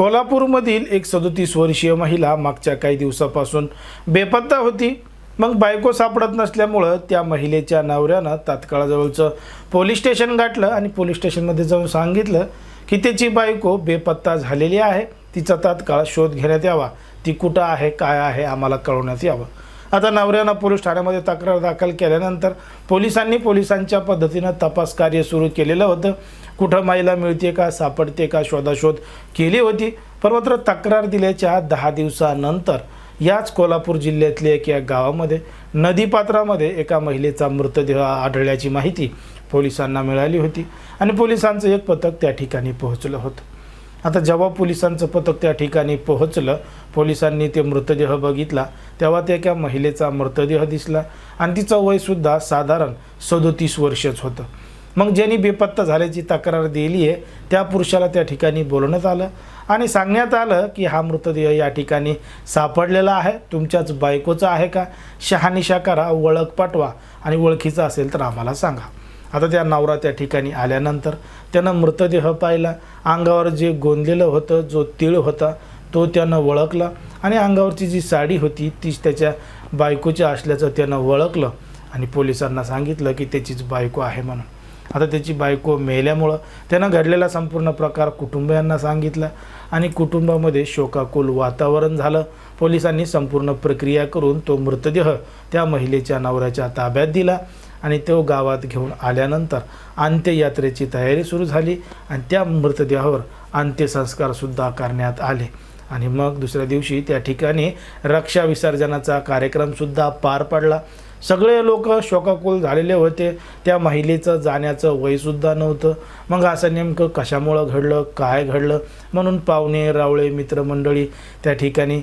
कोल्हापूरमधील एक सदोतीस वर्षीय महिला मागच्या काही दिवसापासून बेपत्ता होती. मग बायको सापडत नसल्यामुळं त्या महिलेच्या नवऱ्यानं तात्काळाजवळचं पोलीस स्टेशन गाठलं आणि पोलीस स्टेशनमध्ये जाऊन सांगितलं की त्याची बायको बेपत्ता झालेली आहे. तिचा तात्काळ शोध घेण्यात यावा. ती कुठं आहे काय आहे आम्हाला कळवण्यात यावं. आता नवऱ्यानं पोलीस ठाण्यामध्ये तक्रार दाखल केल्यानंतर पोलिसांनी पोलिसांच्या पद्धतीनं तपास कार्य सुरू केलेलं होतं. कुठं महिला मिळते का सापडते का शोधाशोध केली होती. पण मात्र तक्रार दिल्याच्या दहा दिवसानंतर याच कोल्हापूर जिल्ह्यातल्या एका गावामध्ये नदीपात्रामध्ये एका महिलेचा मृतदेह आढळल्याची माहिती पोलिसांना मिळाली होती आणि पोलिसांचं एक पथक त्या ठिकाणी पोहोचलं होतं. आता जेव्हा पोलिसांचं पथक त्या ठिकाणी पोहोचलं पोलिसांनी ते मृतदेह बघितला तेव्हा त्या एका महिलेचा मृतदेह दिसला. आणि तिचं वयसुद्धा साधारण सदोतीस वर्षच होतं. मग ज्यांनी बेपत्ता झाल्याची तक्रार दिली आहे त्या पुरुषाला त्या ठिकाणी बोलवण्यात आलं आणि सांगण्यात आलं की हा मृतदेह या ठिकाणी सापडलेला आहे तुमच्याच बायकोचा आहे का? शहानिशा करा ओळख पाठवा आणि ओळखीचा असेल तर आम्हाला सांगा. आता त्या नवरा त्या ठिकाणी आल्यानंतर त्यानं मृतदेह पाहिला. अंगावर जे गोंदलेलं होतं जो तीळ होता तो त्यानं ओळखला आणि अंगावरची जी साडी होती तीच त्याच्या बायकोची असल्याचं त्यानं ओळखलं आणि पोलिसांना सांगितलं की त्याचीच बायको आहे म्हणून. आता त्याची बायको मेल्यामुळं त्यानं घडलेला संपूर्ण प्रकार कुटुंबियांना सांगितला आणि कुटुंबामध्ये शोकाकुल वातावरण झालं. पोलिसांनी संपूर्ण प्रक्रिया करून तो मृतदेह त्या महिलेच्या नवऱ्याच्या ताब्यात दिला. आणि तो गावात घेऊन आल्यानंतर अंत्ययात्रेची तयारी सुरू झाली आणि त्या मृतदेहावर अंत्यसंस्कारसुद्धा करण्यात आले. आणि मग दुसऱ्या दिवशी त्या ठिकाणी रक्षा विसर्जनाचा कार्यक्रमसुद्धा पार पडला. सगळे लोक शोकाकुल झालेले होते. त्या महिलेचं जाण्याचं वयसुद्धा नव्हतं. मग असं नेमकं कशामुळं घडलं? काय घडलं? म्हणून पाहुणे रावळे मित्रमंडळी त्या ठिकाणी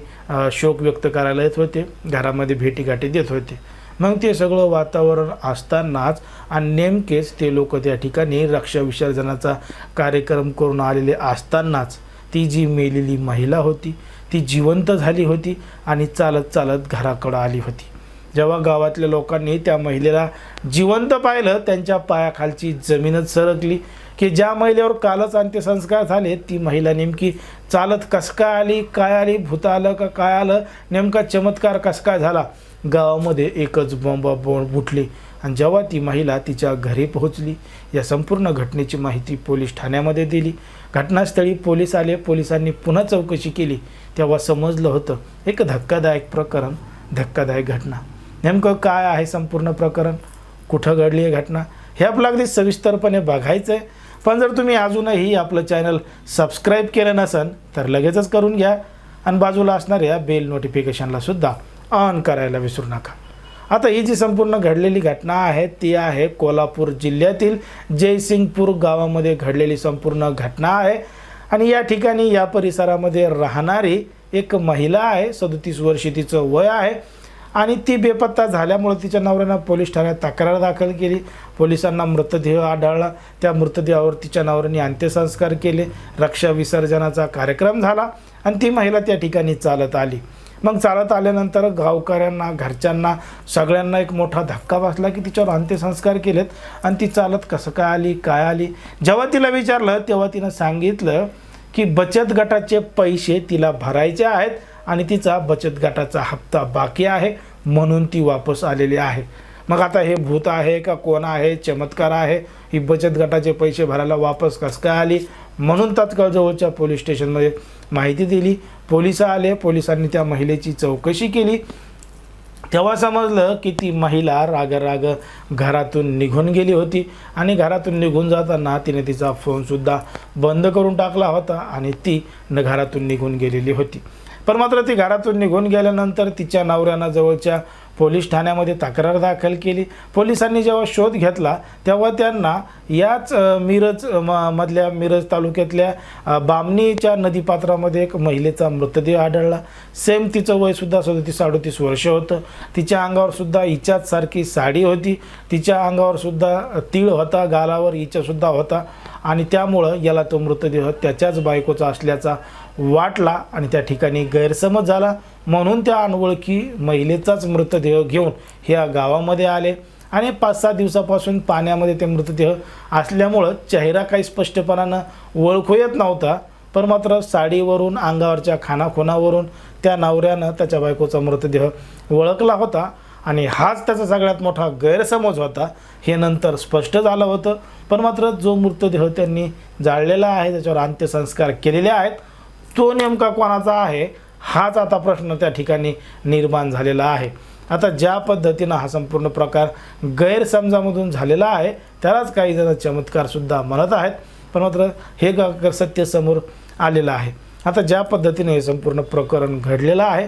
शोक व्यक्त करायला येत होते. घरामध्ये भेटीगाठी देत होते. मग ते सगळं वातावरण असतानाच आणि नेमकेच ते लोक त्या ठिकाणी रक्षा विसर्जनाचा कार्यक्रम करून आलेले असतानाच ती जी मेलेली महिला होती ती जिवंत झाली होती आणि चालत चालत घराकडं आली होती. जेव्हा गावातल्या लोकांनी त्या महिलेला जिवंत पाहिलं त्यांच्या पायाखालची जमीनच सरकली की ज्या महिलेवर कालच अंत्यसंस्कार झाले ती महिला नेमकी चालत कस काय आली काय आली भूत आलं का काय आलं नेमका चमत्कार कस काय झाला? गावामध्ये एकच बॉम्ब बोंब फुटली आणि जेव्हा ती महिला तिच्या घरी पोहोचली या संपूर्ण घटनेची माहिती पोलीस ठाण्यामध्ये दिली. घटनास्थळी पोलीस आले पोलिसांनी पुन्हा चौकशी केली. तेव्हा समजलं होतं एक धक्कादायक प्रकरण धक्कादायक घटना. नेमकं काय आहे संपूर्ण प्रकरण? कुठं घडली आहे घटना? हे आपलं अगदी सविस्तरपणे बघायचं आहे पण जर तुम्ही अजूनही आपलं चॅनल सबस्क्राईब केलं नसेल तर लगेचच करून घ्या. आणि बाजूला असणाऱ्या बेल नोटिफिकेशनला सुद्धा ऑन करायला विसरू नका. आता ही जी संपूर्ण घडलेली घटना आहे ती आहे कोल्हापूर जिल्ह्यातील जयसिंगपूर गावामध्ये घडलेली संपूर्ण घटना आहे. आणि या ठिकाणी या परिसरामध्ये राहणारी एक महिला आहे सदतीस वर्षी तिचं वय आहे. आणि ती बेपत्ता झाल्यामुळे तिच्या नवऱ्यानं पोलीस ठाण्यात तक्रार दाखल केली. पोलिसांना मृतदेह आढळला. त्या मृतदेहावर तिच्या नवऱ्याने अंत्यसंस्कार केले. रक्षा विसर्जनाचा कार्यक्रम झाला. आणि ती महिला त्या ठिकाणी चालत आली. मग चालत आल्यानंतर गावकऱ्यांना घरच्यांना सगळ्यांना एक मोठा धक्का बसला की तिच्यावर अंत्यसंस्कार केलेत. आणि ती चालत कसं काय आली काय आली? जेव्हा तिला विचारलं तेव्हा तिनं सांगितलं की बचत गटाचे पैसे तिला भरायचे आहेत आणि तिचा बचत गटाचा हप्ता बाकी आहे म्हणून ती वापस आलेली आहे. मग आता हे भूत आहे का कोण आहे? चमत्कार आहे. ही बचत गटाचे पैसे भरायला वापस कस काय आली? म्हणून तात्काळ जवळच्या पोलीस स्टेशनमध्ये माहिती दिली. पोलीस आले. पोलिसांनी त्या महिलेची चौकशी केली. तेव्हा समजलं की ती महिला राग राग घरातून निघून गेली होती आणि घरातून निघून जाताना तिने तिचा फोनसुद्धा बंद करून टाकला होता आणि ती न घरातून निघून गेलेली होती. पण मात्र ती घरातून निघून गेल्यानंतर तिच्या नवऱ्यानं जवळच्या पोलीस ठाण्यामध्ये तक्रार दाखल केली. पोलिसांनी जेव्हा शोध घेतला तेव्हा त्यांना याच मिरज म मधल्या मिरज तालुक्यातल्या बामणीच्या नदीपात्रामध्ये एक महिलेचा मृतदेह आढळला. सेम तिचं वयसुद्धा सदतीस अडतीस वर्ष होतं. तिच्या अंगावर सुद्धा हिच्याच सारखी साडी होती. तिच्या अंगावरसुद्धा तीळ होता गालावर हिच्यासुद्धा होता. आणि त्यामुळं याला तो मृतदेह त्याच्याच बायकोचा असल्याचा वाटला आणि त्या ठिकाणी गैरसमज झाला. म्हणून त्या अनोळखी महिलेचाच मृतदेह घेऊन ह्या गावामध्ये आले. आणि पाच सहा दिवसापासून पाण्यामध्ये ते मृतदेह असल्यामुळं चेहरा काही स्पष्टपणानं ओळखू येत नव्हता. पण मात्र साडीवरून अंगावरच्या खानाखुणावरून त्या नवऱ्यानं त्याच्या बायकोचा मृतदेह ओळखला होता. आणि हाच त्याचा सगळ्यात मोठा गैरसमज होता. हे नंतर स्पष्ट झालं होतं. पण मात्र जो मृतदेह त्यांनी जाळलेला आहे त्याच्यावर अंत्यसंस्कार केलेले आहेत तो नेमका कोणाचा आहे हाच आता प्रश्न त्या ठिकाणी निर्माण झालेला आहे. आता ज्या पद्धतीनं हा संपूर्ण प्रकार गैरसमजामधून झालेला आहे त्यालाच काही जण चमत्कारसुद्धा म्हणत आहेत. पण मात्र हे ग सत्य समोर आलेलं आहे. आता ज्या पद्धतीने हे संपूर्ण प्रकरण घडलेलं आहे